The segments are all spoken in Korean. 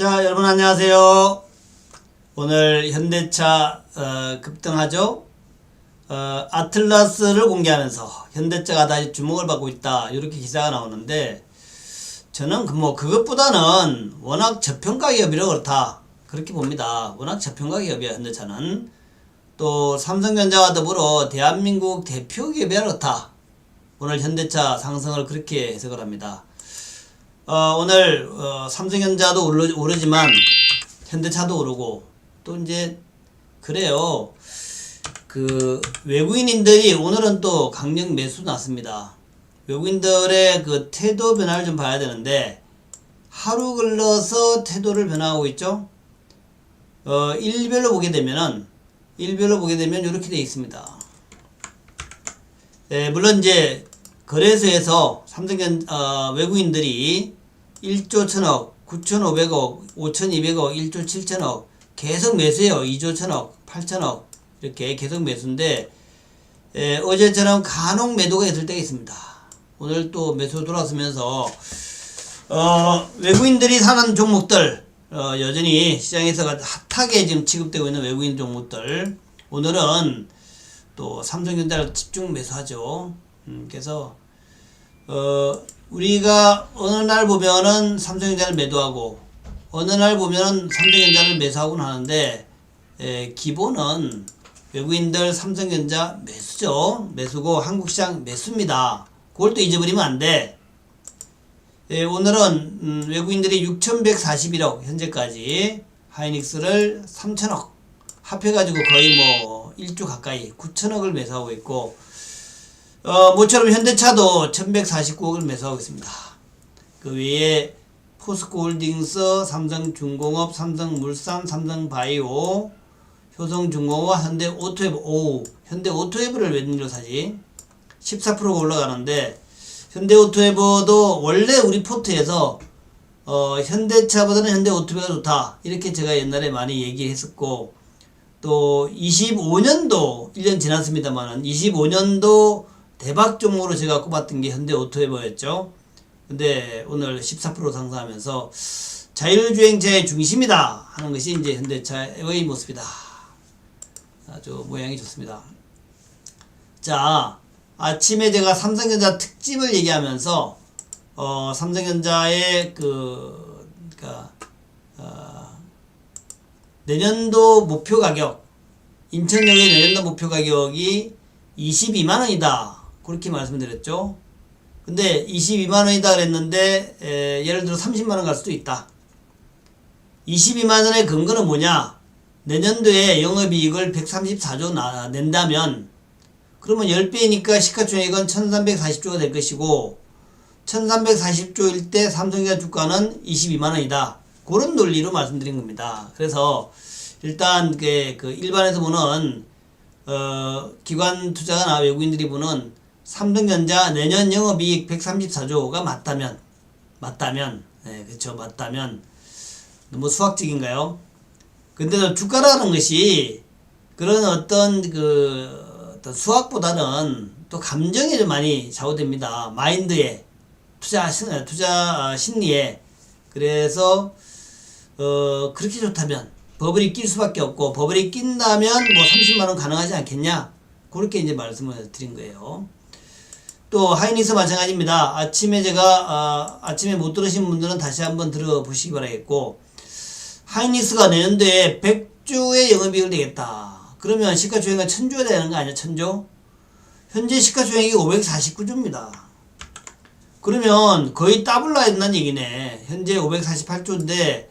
자, 여러분 안녕하세요. 오늘 현대차 어, 급등하죠. 어, 아틀라스를 공개하면서 현대차가 다시 주목을 받고 있다. 이렇게 기사가 나오는데 저는 그뭐 그것보다는 워낙 저평가 기업이라 그렇다. 그렇게 봅니다. 워낙 저평가 기업이야 현대차는. 또 삼성전자와 더불어 대한민국 대표 기업이라 그렇다. 오늘 현대차 상승을 그렇게 해석을 합니다. 어, 오늘 어, 삼성전자도 오르, 오르 지만 현대차도 오르고 또 이제 그래요. 그 외국인들이 오늘은 또 강력 매수 났습니다. 외국인들의 그 태도 변화를 좀 봐야 되는데 하루 걸러서 태도를 변화하고 있죠. 어, 일별로 보게 되면은 일별로 보게 되면 이렇게 되어 있습니다. 예, 물론 이제 거래소에서 삼성전 어, 외국인들이 1조 1000억, 9,500억, 5,200억, 1조 7천억 계속 매수해요. 2조 1000억, 8천억 이렇게 계속 매수인데 예, 어제처럼 간혹 매도가 있을 때가 있습니다. 오늘 또 매수 돌아서면서 어, 외국인들이 사는 종목들 어, 여전히 시장에서 핫하게 지금 취급되고 있는 외국인 종목들 오늘은 또 삼성전자를 집중 매수하죠. 음, 그래서 어, 우리가 어느 날 보면은 삼성전자를 매도하고 어느 날 보면은 삼성전자를 매수하곤 하는데 에, 기본은 외국인들 삼성전자 매수죠. 매수고 한국 시장 매수입니다. 그걸 또 잊어버리면 안 돼. 예, 오늘은 음, 외국인들이 6,141억 현재까지 하이닉스를 3천억 합해가지고 거의 뭐 1조 가까이 9천억을 매수하고 있고 어, 모처럼 현대차도 1149억을 매수하고 있습니다. 그 외에 포스코홀딩스, 삼성중공업, 삼성물산, 삼성바이오, 효성중공업, 현대오토앱, 오, 현대오토앱을 웬일로 사지? 14%가 올라가는데 현대오토에버도 원래 우리 포트에서 어, 현대차보다는 현대오토가 좋다 이렇게 제가 옛날에 많이 얘기했었고 또 25년도 1년 지났습니다만은 25년도 대박 종목으로 제가 꼽았던 게 현대 오토에버였죠. 근데 오늘 14% 상승하면서 자율주행차의 중심이다 하는 것이 이제 현대차의 모습이다. 아주 모양이 좋습니다. 자, 아침에 제가 삼성전자 특집을 얘기하면서 어, 삼성전자의 그 그러니까 어, 내년도 목표 가격 인천역의 내년도 목표 가격이 22만 원이다 그렇게 말씀드렸죠. 근데 22만 원이다 그랬는데 에, 예를 들어 30만 원 갈 수도 있다. 22만 원의 근거는 뭐냐? 내년도에 영업이익을 134조 나, 낸다면 그러면 10배니까 시가총액은 1340조가 될 것이고 1340조일 때 삼성전자 주가는 22만원이다. 그런 논리로 말씀드린 겁니다. 그래서 일단 그, 그 일반에서 보는 어, 기관 투자가나 외국인들이 보는 삼성전자 내년 영업이익 134조가 맞다면 맞다면 네, 그렇죠 맞다면 너무 수학적인가요? 근데 주가라는 것이 그런 어떤 그 어떤 수학보다는 또 감정에 좀 많이 좌우됩니다. 마인드에 투자 신- 투자 심리에 그래서 어 그렇게 좋다면 버블이 낄 수밖에 없고 버블이 낀다면 뭐 30만 원 가능하지 않겠냐 그렇게 이제 말씀을 드린 거예요. 또 하이닉스 마찬가지입니다. 아침에 제가 아, 아침에 못 들으신 분들은 다시 한번 들어보시기 바라겠고 하이닉스가 내년도에 100조의 영업이익을 내겠다. 그러면 시가총액은 1000조가 되는 거 아니야? 1000조? 현재 시가총액이 549조입니다. 그러면 거의 더블 나야 된다는 얘기네. 현재 548조인데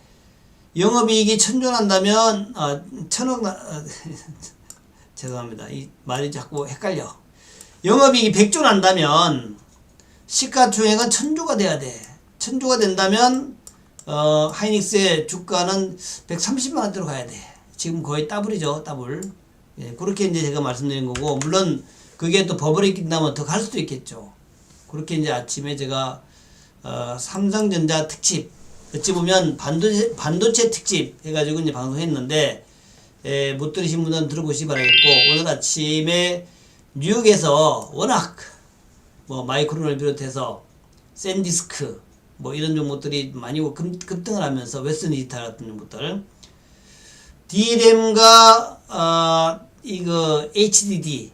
영업이익이 1000조 난다면 아, 1000억 나 아, 죄송합니다. 이 말이 자꾸 헷갈려. 영업이익이 100조 난다면 시가총액은 1000조가 돼야 돼. 1000조가 된다면 어, 하이닉스의 주가는 130만 원대로 가야 돼. 지금 거의 더블이죠, 더블. 예, 그렇게 이제 제가 말씀드린 거고, 물론 그게 또 버블이 낀다면 더 갈 수도 있겠죠. 그렇게 이제 아침에 제가 어, 삼성전자 특집, 어찌 보면 반도체, 반도체 특집 해가지고 이제 방송했는데, 예, 못 들으신 분들은 들어보시기 바라겠고, 오늘 아침에 뉴욕에서 워낙 뭐 마이크론을 비롯해서 샌디스크, 뭐 이런 종목들이 많이 급, 급등을 하면서 웨스턴 디지털 같은 종목들 D램과 어, 이거 HDD,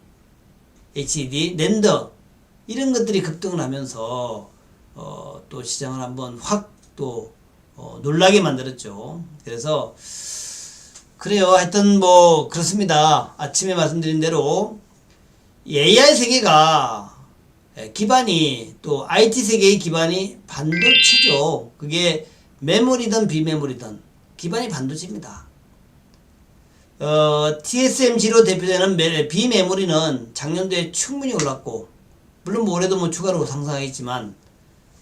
HDD, 랜더 이런 것들이 급등을 하면서 어, 또 시장을 한번 확또 어, 놀라게 만들었죠. 그래서 그래요. 하여튼 뭐 그렇습니다. 아침에 말씀드린 대로 이 AI 세계가 예, 기반이 또 IT 세계의 기반이 반도체죠. 그게 메모리든 비메모리든 기반이 반도체입니다. 어, TSMC로 대표되는 메- 비메모리는 작년도에 충분히 올랐고 물론 뭐 올해도 뭐 추가로 상승하겠지만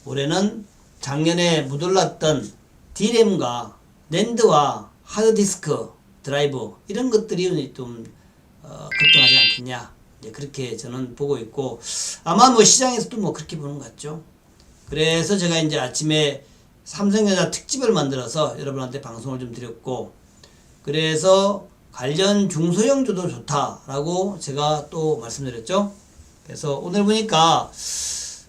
올해는 작년에 못 올랐던 D램과 랜드와 하드디스크 드라이브 이런 것들이 좀 어, 급등하지 않겠냐 그렇게 저는 보고 있고 아마 뭐 시장에서도 뭐 그렇게 보는 것 같죠. 그래서 제가 이제 아침에 삼성전자 특집을 만들어서 여러분한테 방송을 좀 드렸고 그래서 관련 중소형주도 좋다라고 제가 또 말씀드렸죠. 그래서 오늘 보니까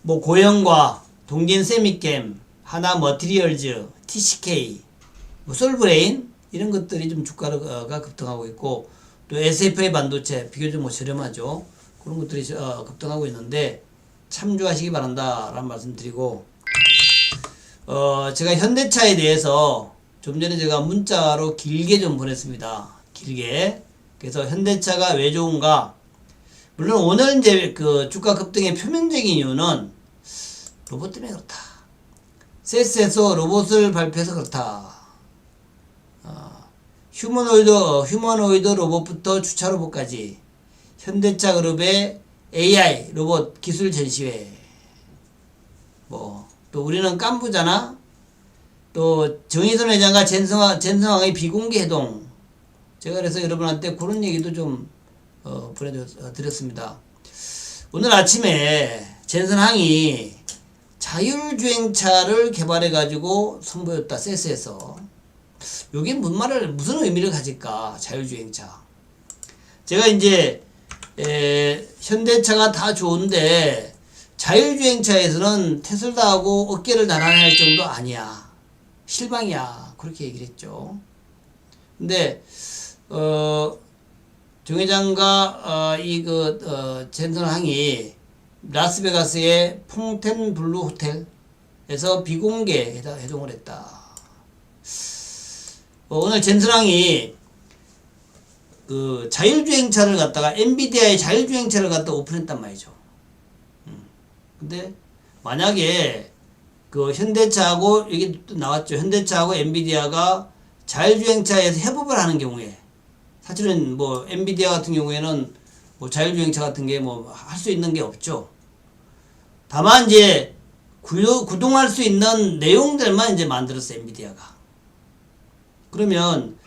뭐 고영과 동진 세미캠, 하나 머티리얼즈, TCK, 뭐 솔브레인 이런 것들이 좀 주가가 급등하고 있고 또 SFA 반도체 비교적 뭐 저렴하죠. 그런 것들이 어, 급등하고 있는데 참조하시기 바란다라는 말씀드리고 어 제가 현대차에 대해서 좀 전에 제가 문자로 길게 좀 보냈습니다. 길게 그래서 현대차가 왜 좋은가 물론 오늘 이제 그 주가 급등의 표면적인 이유는 로봇 때문에 그렇다. 세스에서 로봇을 발표해서 그렇다. 어, 휴머노이드, 어, 휴머노이드 로봇부터 주차 로봇까지 현대차 그룹의 AI 로봇 기술 전시회. 뭐, 또 우리는 깐부잖아? 또 정의선 회장과 젠성왕, 젠성왕의 비공개 해동. 제가 그래서 여러분한테 그런 얘기도 좀, 어, 보내드렸습니다. 오늘 아침에 젠선항이 자율주행차를 개발해 가지고 선보였다, 세스에서. 요게 무슨 말을, 무슨 의미를 가질까, 자율주행차. 제가 이제, 에, 현대차가 다 좋은데, 자율주행차에서는 테슬라하고 어깨를 나란히 할 정도 아니야. 실망이야. 그렇게 얘기를 했죠. 근데, 어, 정 회장과, 어, 이, 그, 어, 젠선항이 라스베가스의 퐁텐블루 호텔에서 비공개 해동을 했다. 어, 오늘 젠슨왕이 그 자율주행차를 갖다가 엔비디아의 자율주행차를 갖다 오픈했단 말이죠. 음. 근데 만약에 그 현대차하고 여기 또 나왔죠. 현대차하고 엔비디아가 자율주행차에서 협업을 하는 경우에 사실은 뭐 엔비디아 같은 경우에는 뭐 자율주행차 같은 게 뭐 할 수 있는 게 없죠. 다만 이제 구, 구동할 수 있는 내용들만 이제 만들었어 엔비디아가. 그러면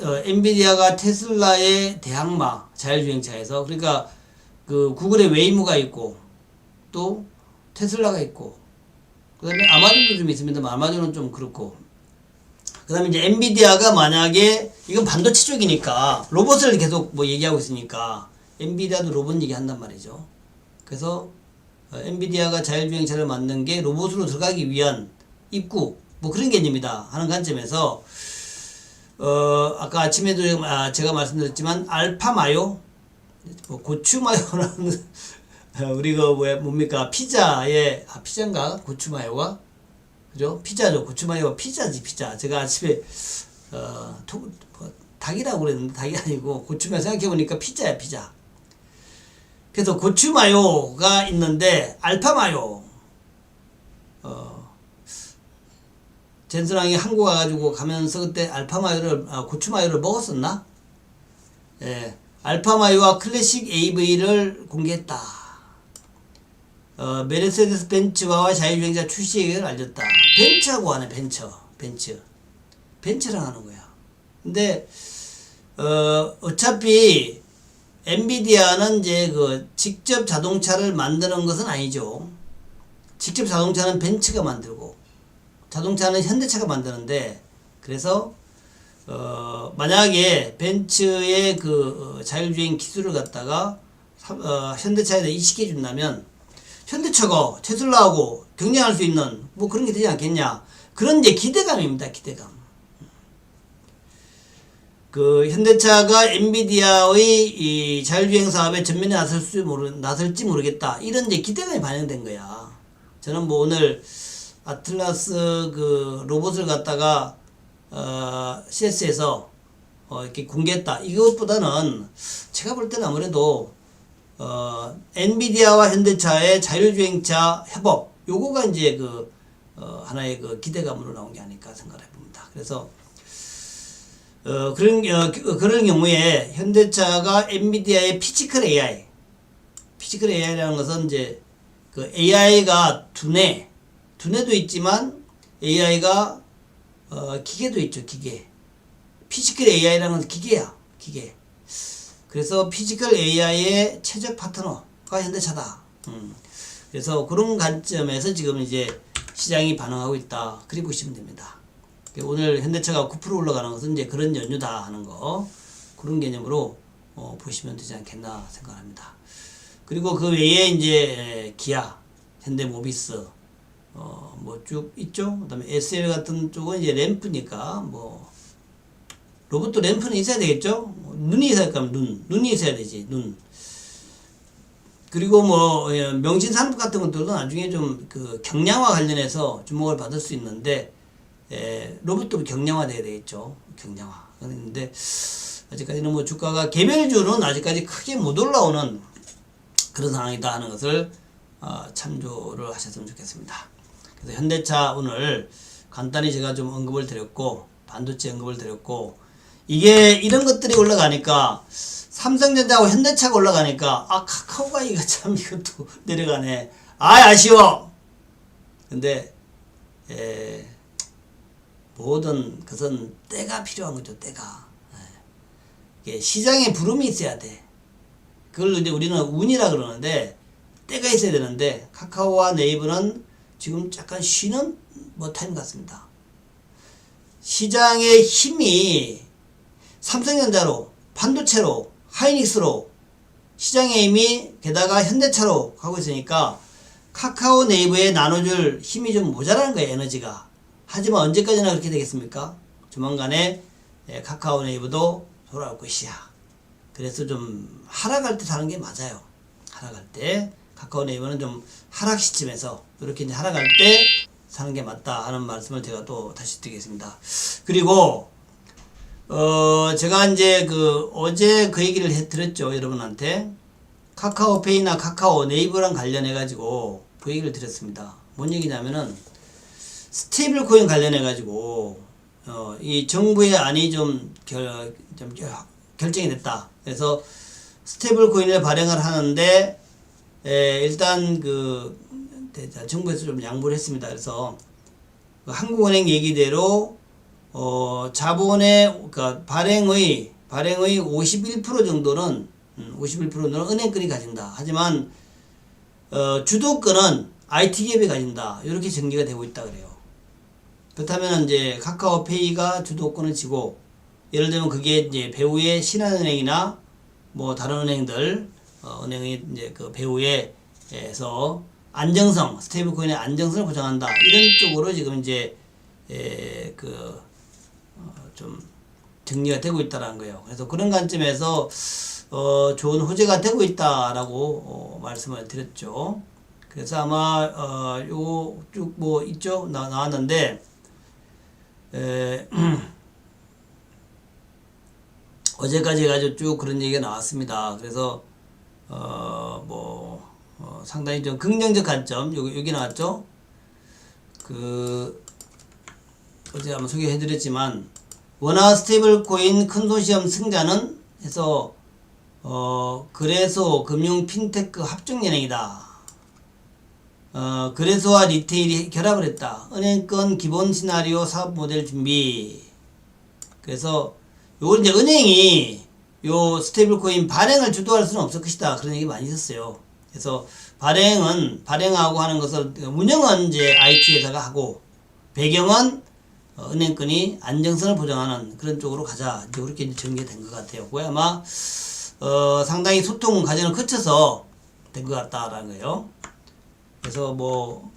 어, 엔비디아가 테슬라의 대항마 자율주행차에서 그러니까 그 구글의 웨이모가 있고 또 테슬라가 있고 그다음에 아마존도 좀 있습니다만 아마존은 좀 그렇고 그다음에 이제 엔비디아가 만약에 이건 반도체 쪽이니까 로봇을 계속 뭐 얘기하고 있으니까 엔비디아도 로봇 얘기한단 말이죠. 그래서 어, 엔비디아가 자율주행차를 만든 게 로봇으로 들어가기 위한 입구 뭐 그런 개념이다 하는 관점에서 어 아까 아침에도 아, 제가 말씀드렸지만 알파 마요 뭐 고추 마요라는 우리 그왜 뭡니까? 피자에 아 피자인가? 고추 마요가? 그죠? 피자죠. 고추 마요가 피자지 피자. 제가 아침에 어 토, 뭐, 닭이라고 그랬는데 닭이 아니고 고추 마요. 생각해 보니까 피자야 피자. 그래서 고추 마요가 있는데 알파 마요. 어 젠스랑이 한국 와가지고 가면서 그때 알파 마요를 아, 고추 마요를 먹었었나? 예, 알파 마요와 클래식 AV를 공개했다. 어, 메르세데스 벤츠와 자율주행차 출시 계획을 알렸다. 벤츠하고 하네 벤처, 벤츠, 벤츠랑 하는 거야. 근데 어, 어차피 엔비디아는 이제 그 직접 자동차를 만드는 것은 아니죠. 직접 자동차는 벤츠가 만들고 자동차는 현대차가 만드는데 그래서 어 만약에 벤츠의 그 어, 자율주행 기술을 갖다가 사- 어, 현대차에다 이식해 준다면 현대차가 테슬라하고 경쟁할 수 있는 뭐 그런 게 되지 않겠냐. 그런 이제 기대감입니다. 기대감. 그 현대차가 엔비디아의 이 자율주행 사업에 전면에 나설 수 모르 나설지 모르겠다. 이런 이제 기대감이 반영된 거야. 저는 뭐 오늘 아틀라스 그 로봇을 갖다가 어 CS에서 어 이렇게 공개했다. 이것보다는 제가 볼 때는 아무래도 어 엔비디아와 현대차의 자율주행차 협업 요거가 이제 그 어, 하나의 그 기대감으로 나온 게 아닐까 생각해 봅니다. 그래서 어, 그런, 어, 그- 그런 경우에 현대차가 엔비디아의 피지컬 AI, 피지컬 AI라는 것은 이제 그 AI가 두뇌, 두뇌도 있지만 AI가 어, 기계도 있죠, 기계. 피지컬 AI라는 건 기계야, 기계. 그래서 피지컬 AI의 최적 파트너가 현대차다. 음. 그래서 그런 관점에서 지금 이제 시장이 반응하고 있다. 그리 보시면 됩니다. 오늘 현대차가 9% 올라가는 것은 이제 그런 연유다 하는 거 그런 개념으로 어, 보시면 되지 않겠나 생각합니다. 그리고 그 외에 이제 기아, 현대모비스 어, 뭐 쭉 있죠. 그 다음에 SL 같은 쪽은 이제 램프니까 뭐 로봇도 램프는 있어야 되겠죠. 눈이 있어야 할까 눈, 눈이 있어야 되지 눈. 그리고 뭐 예, 명신 산업 같은 것들도 나중에 좀 그 경량화 관련해서 주목을 받을 수 있는데 에, 로봇도 경량화 돼야 되겠죠. 경량화. 그런데 아직까지는 뭐 주가가 개별주는 아직까지 크게 못 올라오는 그런 상황이다 하는 것을 어, 참조를 하셨으면 좋겠습니다. 그래서 현대차 오늘 간단히 제가 좀 언급을 드렸고 반도체 언급을 드렸고 이게 이런 것들이 올라가니까 삼성전자하고 현대차가 올라가니까 아 카카오가 이거 참 이것도 내려가네. 아 아쉬워. 근데 에, 모든 것은 때가 필요한 거죠 때가. 예. 시장에 부름이 있어야 돼. 그걸 이제 우리는 운이라 그러는데 때가 있어야 되는데 카카오와 네이버는 지금 약간 쉬는 뭐 타임 같습니다. 시장의 힘이 삼성전자로 반도체로 하이닉스로 시장의 힘이 게다가 현대차로 가고 있으니까 카카오 네이버에 나눠줄 힘이 좀 모자라는 거예요 에너지가. 하지만 언제까지나 그렇게 되겠습니까? 조만간에 예, 카카오 네이버도 돌아올 것이야. 그래서 좀 하락할 때 사는 게 맞아요. 하락할 때 카카오 네이버는 좀 하락 시점에서 이렇게 이제 하락할 때 사는 게 맞다 하는 말씀을 제가 또 다시 드리겠습니다 그리고 어, 제가 이제 그 어제 그 얘기를 해 드렸죠, 여러분한테. 카카오페이나 카카오 네이버랑 관련해 가지고 그 얘기를 드렸습니다. 뭔 얘기냐면은 스테이블 코인 관련해 가지고 어, 이 정부의 안이 좀, 결, 좀 결- 결정이 됐다. 그래서 스테이블 코인을 발행을 하는데 에, 일단 그 대- 정부에서 좀 양보를 했습니다. 그래서 그 한국은행 얘기대로 어, 자본의 그러니까 발행의 발행의 51% 정도는 음, 51%는 은행권이 가진다. 하지만 어, 주도권은 IT 기업이 가진다. 이렇게 정리가 되고 있다 그래요. 그렇다면 이제 카카오페이가 주도권을 지고 예를 들면 그게 이제 배후의 신한은행이나 뭐 다른 은행들 어, 은행의 이제 그 배후에서 안정성 스테이블 코인의 안정성을 보장한다 이런 쪽으로 지금 이제 에, 그 어, 좀 정리가 되고 있다라는 거예요. 그래서 그런 관점에서 어, 좋은 호재가 되고 있다라고 어, 말씀을 드렸죠. 그래서 아마 어, 요 쭉 뭐 있죠 나, 나왔는데 에, 어제까지 해가지고 쭉 그런 얘기가 나왔습니다. 그래서 어 뭐 어, 상당히 좀 긍정적 관점 여기 여기 나왔죠. 그 어제 한번 소개해드렸지만 원화 스테이블 코인 컨소시엄 승자는 해서 어 그래서 금융 핀테크 합종 연행이다. 어 그래서와 리테일이 결합을 했다. 은행권 기본 시나리오 사업 모델 준비. 그래서 요걸 이제 은행이 요 스테이블 코인 발행을 주도할 수는 없을 것이다. 그런 얘기 많이 있었어요. 그래서 발행은 발행하고 하는 것을 운영은 이제 IT 회사가 하고 배경은 어, 은행권이 안정성을 보장하는 그런 쪽으로 가자. 이제 그렇게 이제 전개된 것 같아요. 그게 아마 어, 상당히 소통 과정을 거쳐서 된 것 같다라는 거예요. 그래서 뭐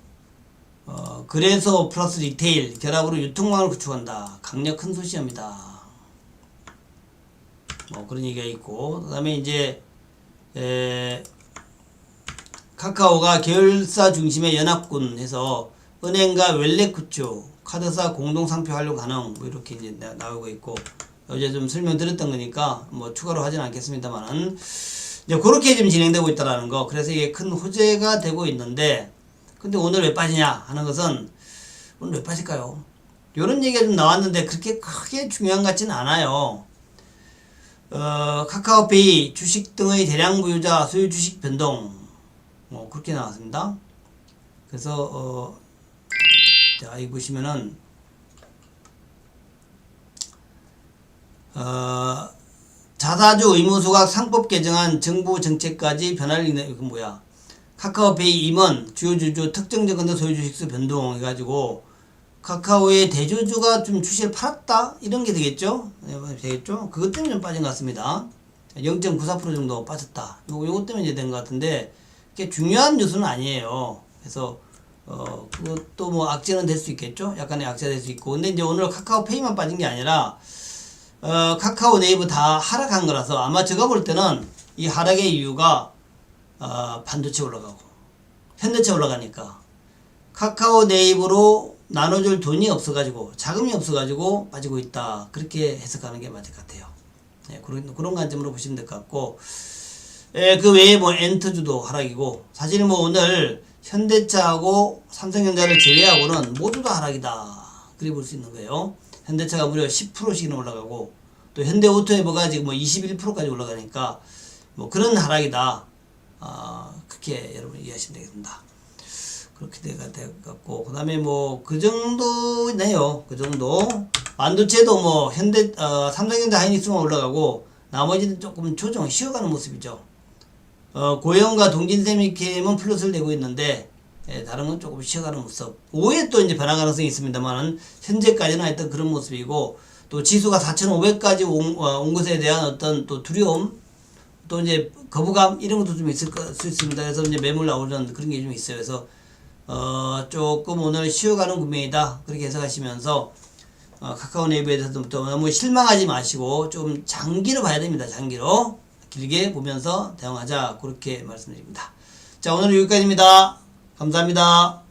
어, 그래서 플러스 리테일 결합으로 유통망을 구축한다. 강력 큰 소시입니다. 뭐 그런 얘기가 있고 그다음에 이제 에, 카카오가 계열사 중심의 연합군 해서 은행과 웰렛 구축, 카드사 공동 상표 활용 가능 뭐 이렇게 이제 나, 나오고 있고 어제 좀 설명드렸던 거니까 뭐 추가로 하진 않겠습니다만은 이제 그렇게 좀 진행되고 있다라는 거 그래서 이게 큰 호재가 되고 있는데 근데 오늘 왜 빠지냐 하는 것은 오늘 왜 빠질까요? 이런 얘기가 좀 나왔는데 그렇게 크게 중요한 것 같지는 않아요. 어, 카카오페이 주식 등의 대량 보유자 소유 주식 변동 뭐 그렇게 나왔습니다. 그래서 어, 자, 이 보시면은 어, 자사주 의무소각 상법 개정안 정부 정책까지 변화를 일으 그 뭐야? 카카오페이 임원 주요 주주 특정 정권의 소유 주식수 변동 해가지고 카카오의 대주주가 좀 주식을 팔았다? 이런 게 되겠죠? 네, 되겠죠? 그것 때문에 좀 빠진 것 같습니다. 0.94% 정도 빠졌다. 요거 요거 때문에 이제 된 것 같은데 그게 중요한 요소는 아니에요. 그래서 어 그것도 뭐 악재는 될 수 있겠죠? 약간의 악재가 될수 있고. 근데 이제 오늘 카카오페이만 빠진 게 아니라 어, 카카오 네이버 다 하락한 거라서 아마 제가 볼 때는 이 하락의 이유가 어, 반도체 올라가고 현대차 올라가니까. 카카오 네이버로 나눠줄 돈이 없어가지고 자금이 없어가지고 빠지고 있다. 그렇게 해석하는 게 맞을 것 같아요. 네, 그런 그런 관점으로 보시면 될 것 같고 예, 그 외에 뭐 엔터주도 하락이고 사실 뭐 오늘 현대차하고 삼성전자를 제외하고는 모두 다 하락이다 그렇게 볼수 있는 거예요. 현대차가 무려 10%씩이나 올라가고 또 현대오토에버가 지금 뭐 21%까지 올라가니까 뭐 그런 하락이다. 아, 그렇게 여러분 이해하시면 되겠습니다. 그렇게 돼가 돼갖고 그 다음에 뭐 그 정도네요. 그 정도. 반도체도 뭐 현대 어, 삼성전자 하이닉스만 올라가고 나머지는 조금 조정 쉬어가는 모습이죠. 어, 고영과 동진세미캠은 플러스를 내고 있는데 예, 다른 건 조금 쉬어가는 모습. 오후에 또 이제 변화 가능성이 있습니다만은 현재까지는 하여튼 그런 모습이고 또 지수가 4,500까지 온, 어, 온 것에 대한 어떤 또 두려움 또 이제 거부감 이런 것도 좀 있을 거- 수 있습니다. 그래서 이제 매물 나오는 그런 게 좀 있어요. 그래서 어, 조금 오늘 쉬어가는 국면이다 그렇게 해석하시면서 어, 카카오 네이버에 대해서도 또 너무 실망하지 마시고 좀 장기로 봐야 됩니다. 장기로 길게 보면서 대응하자 그렇게 말씀드립니다. 자 오늘 은 여기까지입니다. 감사합니다.